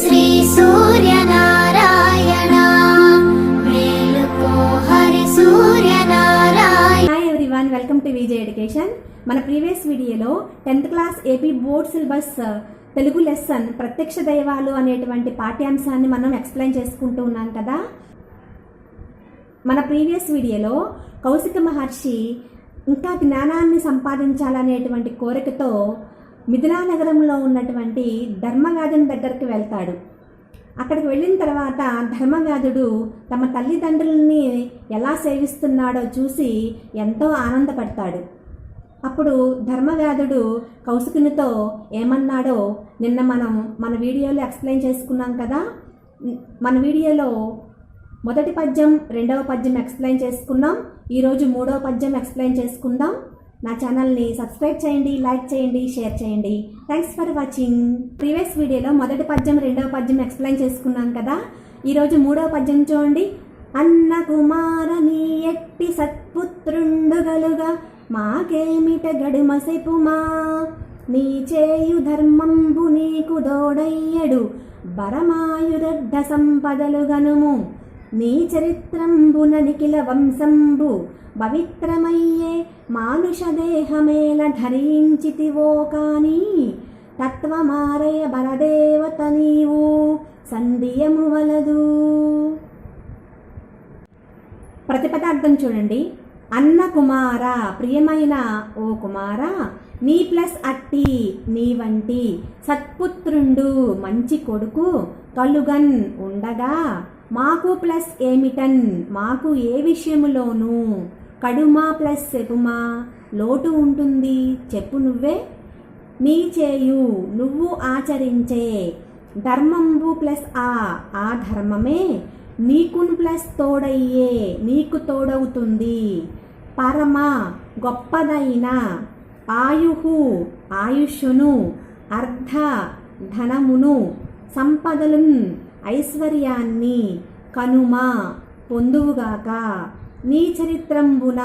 శ్రీ సూర్యనారాయణ. మేలుకో Hari Suryanarayana. Hi everyone welcome to Vijay education మన previous వీడియోలో tenth class AP board syllabus Telugu lesson ప్రత్యక్ష దైవాలు అనేటువంటి పాఠ్యాంశాన్ని మనం ఎక్స్ప్లెయిన్ చేసుకుంటూ ఉన్నాం కదా. మన ప్రీవియస్ వీడియోలో కౌశిక మహర్షి ఇంకా జ్ఞానాన్ని సంపాదించాలనేటువంటి కోరికతో మిథిలా నగరంలో ఉన్నటువంటి ధర్మవ్యాధుని దగ్గరికి వెళ్తాడు. అక్కడికి వెళ్ళిన తర్వాత ధర్మవ్యాధుడు తమ తల్లిదండ్రులని ఎలా సేవిస్తున్నాడో చూసి ఎంతో ఆనందపడతాడు. అప్పుడు ధర్మవ్యాధుడు కౌశికునితో ఏమన్నాడో నిన్న మనం మన వీడియోలో ఎక్స్ప్లెయిన్ చేసుకున్నాం కదా? మన వీడియోలో మొదటి పద్యం రెండవ పద్యం ఎక్స్ప్లెయిన్ చేసుకున్నాం. ఈరోజు మూడవ పద్యం ఎక్స్ప్లెయిన్ చేసుకుందాం. నా ఛానల్ని సబ్స్క్రైబ్ చేయండి లైక్ చేయండి షేర్ చేయండి. థ్యాంక్స్ ఫర్ వాచింగ్ ప్రీవియస్ వీడియోలో మొదటి పద్యం రెండవ పద్యం ఎక్స్ప్లెయిన్ చేసుకున్నాం కదా? ఈరోజు మూడవ పద్యం చూడండి. అన్న కుమారని ఎట్టి సత్పుత్రుండుగలుగా మాకేమిట గడుమసెపుమా? నీ చేయు ధర్మంబు నీకు దోడయ్యడు బరమాయురడ్డ సంపదలు గనుము. నీ చరిత్రంబున నిఖిల వంశంబు పవిత్రమయ్యే మానుష దేహమేల ధరించితివో కానీ తత్వమారయ బలదేవత నీవు సంధియము వలదు. ప్రతిపదార్థం చూడండి. అన్న కుమార ప్రియమైన ఓ కుమార నీ ప్లస్ అట్టి నీ వంటి సత్పుత్రుండు మంచి కొడుకు కలుగన్ ఉండగా మాకు ప్లస్ ఏమిటన్? మాకు ఏ విషయములోనూ కడుమా ప్లస్ సెపుమా లోటు ఉంటుంది. చెప్పు నువ్వే. నీ చేయు నువ్వు ఆచరించే. ధర్మంబు ప్లస్ ఆ ఆ ధర్మమే నీకున్ ప్లస్ తోడయ్యే నీకు తోడవుతుంది. పరమ గొప్పదైన ఆయుహు ఆయుష్ను అర్ధ ధనమును సంపదలున్ ఐశ్వర్యాన్ని కనుమ పొందువుగాక. నీ చరిత్రంబున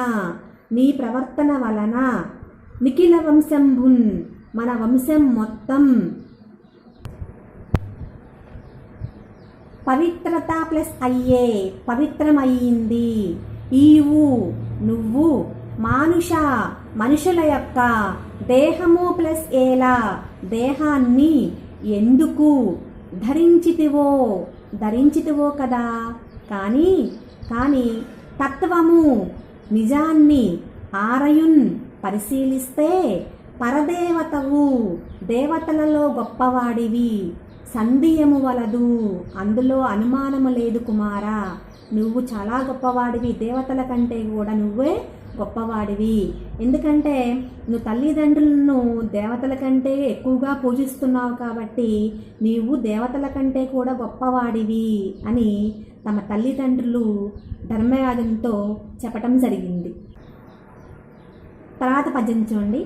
నీ ప్రవర్తన వలన నిఖిల వంశంబున్ మన వంశం మొత్తం పవిత్రత ప్లస్ అయ్యే పవిత్రమయ్యింది. ఈవు నువ్వు మానుష మనుషుల యొక్క దేహము ప్లస్ ఏలా దేహాన్ని ఎందుకు ధరించితివో ధరించితివో కదా. కానీ కానీ తత్వము నిజాన్ని ఆరయున్ పరిశీలిస్తే పరదేవతవు దేవతలలో గొప్పవాడివి. సంధియము వలదు. అందులో అనుమానము లేదు కుమారా. నువ్వు చాలా గొప్పవాడివి. దేవతల కంటే కూడా నువ్వే గొప్పవాడివి. ఎందుకంటే నువ్వు తల్లిదండ్రులను దేవతల కంటే ఎక్కువగా పూజిస్తున్నావు కాబట్టి నీవు దేవతల కంటే కూడా గొప్పవాడివి అని తమ తల్లిదండ్రులు ధర్మయాగంతో చెప్పటం జరిగింది. తర్వాత పద్యం చూడండి.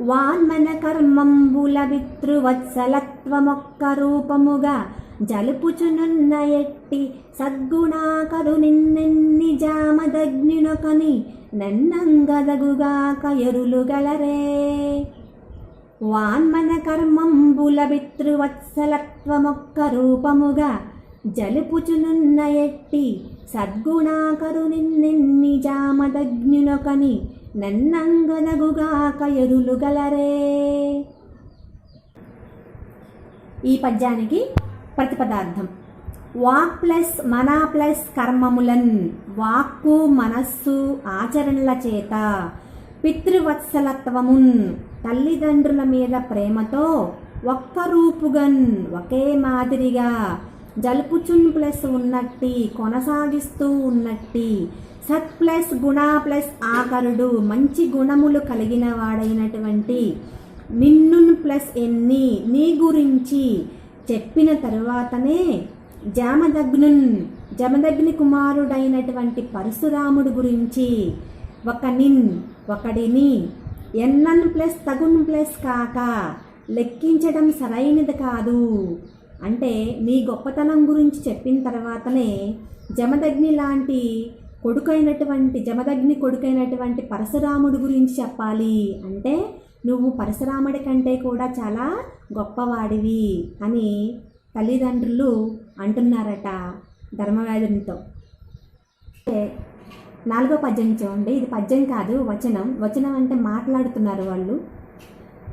వాన్మన కర్మంబుల వితృవత్సలత్వమొక్క రూపముగా జలుపుచునున్న ఎట్టి సద్గుణాకరు నిన్నెన్ని జామదగ్నినొకని నన్నంగదగుగాక ఎరులు గలరే వాన్మన కర్మంబుల వితృవత్సలత్వమొక్క రూపముగా జలుపుచునున్న ఎట్టి సద్గుణాకరు నిన్నెన్ని జామదగ్నునొకని నన్నంగనగుగాక ఎరులు గలరే ఈ పద్యానికి ప్రతిపదార్థం. వాక్ ప్లస్ మన ప్లస్ కర్మములన్. వాక్కు మనస్సు ఆచరణల చేత. పితృవత్సలత్వమున్. తల్లిదండ్రుల మీద ప్రేమతో ఒక్క రూపుగన్ ఒకే మాదిరిగా. జలుపుచున్ ప్లస్ ఉన్నట్టి కొనసాగిస్తూ ఉన్నట్టి. సత్ ప్లస్ గుణ ప్లస్ ఆకరుడు మంచి గుణములు కలిగిన వాడైనటువంటి నిన్నున్ ప్లస్ ఎన్ని నీ గురించి చెప్పిన తరువాతనే జామదగ్నున్ జమదగ్ని కుమారుడైనటువంటి పరశురాముడు గురించి. ఒక నిన్ ఒకడిని ఎన్నన్ ప్లస్ తగున్ ప్లస్ కాక లెక్కించడం సరైనది కాదు. అంటే నీ గొప్పతనం గురించి చెప్పిన తర్వాతనే జమదగ్ని లాంటి కొడుకైనటువంటి జమదగ్ని కొడుకైనటువంటి పరశురాముడు గురించి చెప్పాలి. అంటే నువ్వు పరశురాముడి కంటే కూడా చాలా గొప్పవాడివి అని తల్లిదండ్రులు అంటున్నారట ధర్మవేదునితో. నాలుగో పద్యం చూడండి. ఇది పద్యం కాదు వచనం. వచనం అంటే మాట్లాడుతున్నారు వాళ్ళు.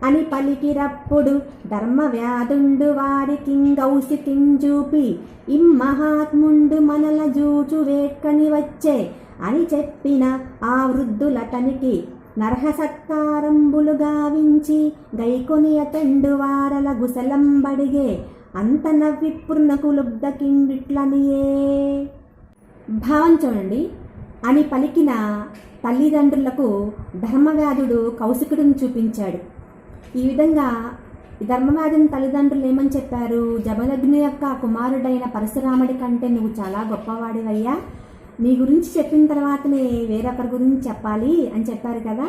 అని పలికిరప్పుడు ధర్మ వ్యాధుండు వారి కింగౌసి కింజూపి ఇం మహాత్ముండు మనల జూచు వేక్కని వచ్చే అని చెప్పిన ఆ వృద్ధులతనికి నరహ సత్కారంబులు గావించి గైకొని అతండు వారల గుసలంబడిగే అంత నవ్విప్పుర్నకు లుబ్ధకిండిట్లనియే భావం చూడండి. అని పలికిన తల్లిదండ్రులకు ధర్మవ్యాధుడు కౌశికుడిని చూపించాడు. ఈ విధంగా ధర్మవ్యాధుని తల్లిదండ్రులు ఏమని చెప్పారు? జమదగ్ని యొక్క కుమారుడైన పరశురాముడి కంటే నువ్వు చాలా గొప్పవాడివయ్యా. నీ గురించి చెప్పిన తర్వాతనే వేరొకరి గురించి చెప్పాలి అని చెప్పారు కదా.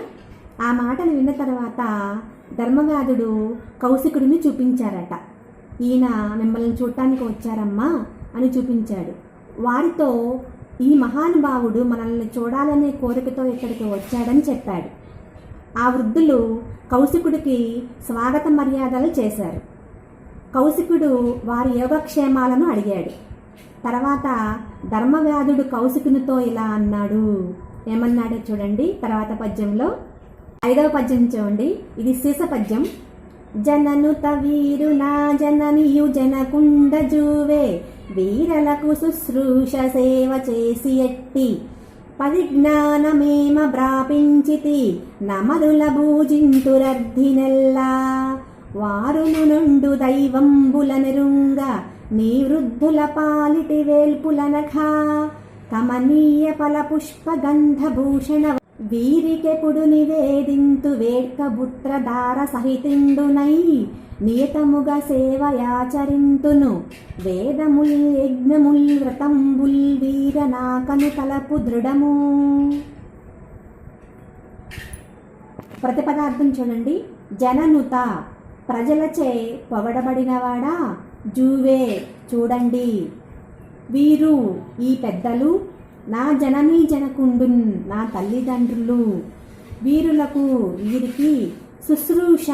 ఆ మాటలు విన్న తర్వాత ధర్మవ్యాధుడు కౌశికుడిని చూపించారట. ఈయన మిమ్మల్ని చూడటానికి వచ్చారమ్మా అని చూపించాడు. వారితో ఈ మహానుభావుడు మనల్ని చూడాలనే కోరికతో ఇక్కడికి వచ్చాడని చెప్పాడు. ఆ వృద్ధులు కౌశికుడికి స్వాగత మర్యాదలు చేశారు. కౌశికుడు వారి యోగక్షేమాలను అడిగాడు. తర్వాత ధర్మవ్యాధుడు కౌశికునితో ఇలా అన్నాడు. ఏమన్నాడో చూడండి. తర్వాత పద్యంలో ఐదవ పద్యం చూడండి. ఇది శీస పద్యం. జననుత వీరు నా జననియు జనకుండ జూవే. వీరలకు శుశ్రూష సేవ చేసి ఎట్టి. పరిజ్ఞానమేమ ప్రాపించితి నమరుల భూజింతురర్ధినెల్లా వారును నుండు దైవంబుల నెరుంగ నీ వృద్ధుల పాలిటి వేల్పులనఖ కమనీయ ఫల పుష్ప గంధభూషణ వీరికెప్పుడు నివేదింతు వేడ్కబుత్ర సహితుండునై సహితిండునై నియతముగా సేవయాచరింతును. వేదముల్ యజ్ఞముల్ వ్రతంబుల్ వీర నాకను తలపు దృఢము. ప్రతిపదార్థం చూడండి. జననుత ప్రజలచే పొగడబడినవాడా? జూవే చూడండి. వీరు ఈ పెద్దలు నా జననీ జనకుండున్ నా తల్లిదండ్రులు. వీరులకు వీరికి శుశ్రూష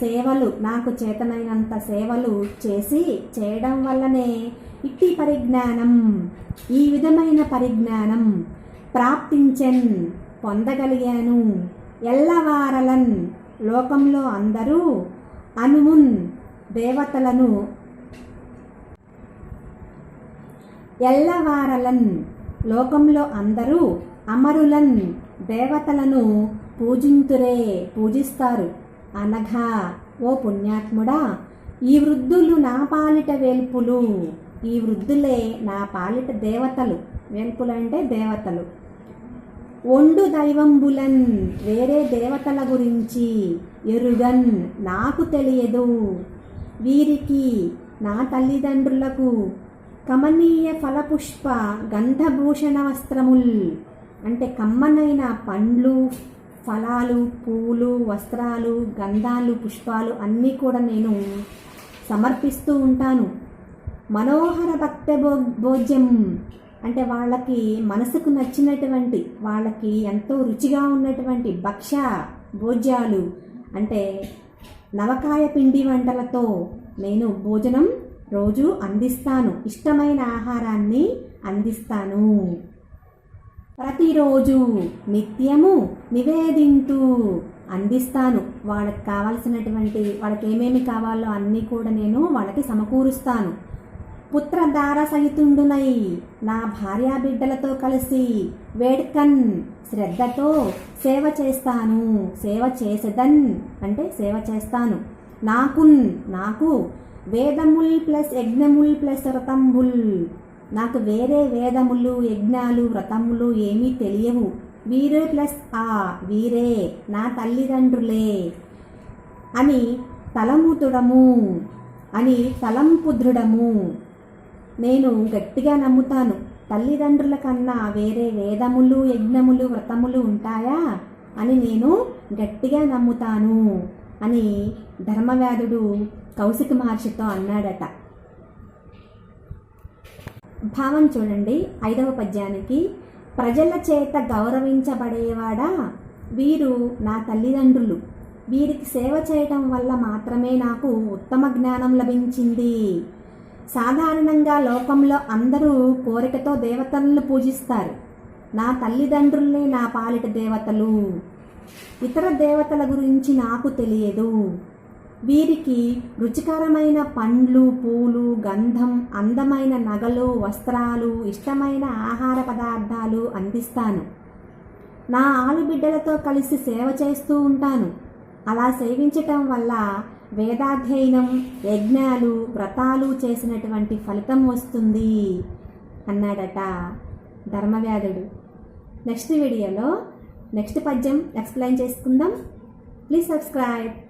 సేవలు నాకు చేతనైనంత సేవలు చేసి చేయడం వల్లనే ఇట్టి పరిజ్ఞానం ఈ విధమైన పరిజ్ఞానం ప్రాప్తించెన్ పొందగలిగాను. ఎల్లవారలన్ లోకంలో అందరూ అనుమున్ దేవతలను. ఎల్లవారలన్ లోకంలో అందరూ అమరులన్ దేవతలను పూజింతురే పూజిస్తారు. అనగా ఓ పుణ్యాత్ముడా ఈ వృద్ధులు నా పాలిట వేల్పులు. ఈ వృద్ధులే నా పాలిట దేవతలు. వేల్పులు అంటే దేవతలు. ఒండు దైవంబులన్ వేరే దేవతల గురించి ఎరుగన్ నాకు తెలియదు. వీరికి నా తల్లిదండ్రులకు కమనీయ ఫలపుష్ప గంధభూషణ వస్త్రముల్ అంటే కమ్మనైన పండ్లు ఫలాలు పూలు వస్త్రాలు గంధాలు పుష్పాలు అన్నీ కూడా నేను సమర్పిస్తూ ఉంటాను. మనోహర భక్త భో భోజ్యం. అంటే వాళ్ళకి మనసుకు నచ్చినటువంటి వాళ్ళకి ఎంతో రుచిగా ఉన్నటువంటి భక్ష భోజ్యాలు. అంటే నవకాయ పిండి వంటలతో నేను భోజనం రోజు అందిస్తాను. ఇష్టమైన ఆహారాన్ని అందిస్తాను. ప్రతిరోజు నిత్యము నివేదింతూ అందిస్తాను. వాళ్ళకి కావాల్సినటువంటి వాళ్ళకి ఏమేమి కావాలో అన్నీ కూడా నేను వాళ్ళకి సమకూరుస్తాను. పుత్రధార సహితుండునై నా భార్యా బిడ్డలతో కలిసి వేడ్కన్ శ్రద్ధతో సేవ చేస్తాను. సేవ చేసేదన్ అంటే సేవ చేస్తాను. నాకున్ నాకు వేదముల్ ప్లస్ యజ్ఞముల్ ప్లస్ వ్రతంబుల్ నాకు వేరే వేదములు యజ్ఞాలు వ్రతములు ఏమీ తెలియవు. వీరే ప్లస్ ఆ వీరే నా తల్లిదండ్రులే అని తలముతుడము అని తలంపుదృఢము నేను గట్టిగా నమ్ముతాను. తల్లిదండ్రుల కన్నా వేరే వేదములు యజ్ఞములు వ్రతములు ఉంటాయా అని నేను గట్టిగా నమ్ముతాను అని ధర్మవ్యాధుడు కౌశిక మహర్షితో అన్నాడట. భావం చూడండి. ఐదవ పద్యానికి ప్రజల చేత గౌరవించబడేవాడా? వీరు నా తల్లిదండ్రులు. వీరికి సేవ చేయటం వల్ల మాత్రమే నాకు ఉత్తమ జ్ఞానం లభించింది. సాధారణంగా లోకంలో అందరూ కోరికతో దేవతలను పూజిస్తారు. నా తల్లిదండ్రులే నా పాలిట దేవతలు. ఇతర దేవతల గురించి నాకు తెలియదు. వీరికి రుచికరమైన పండ్లు పూలు గంధం అందమైన నగలు వస్త్రాలు ఇష్టమైన ఆహార పదార్థాలు అందిస్తాను. నా ఆలుబిడ్డలతో కలిసి సేవ చేస్తూ ఉంటాను. అలా సేవించటం వల్ల వేదాధ్యయనం యజ్ఞాలు వ్రతాలు చేసినటువంటి ఫలితం వస్తుంది అన్నాడట ధర్మవ్యాధుడు. నెక్స్ట్ వీడియోలో నెక్స్ట్ పద్యం ఎక్స్ప్లెయిన్ చేసుకుందాం. Please subscribe.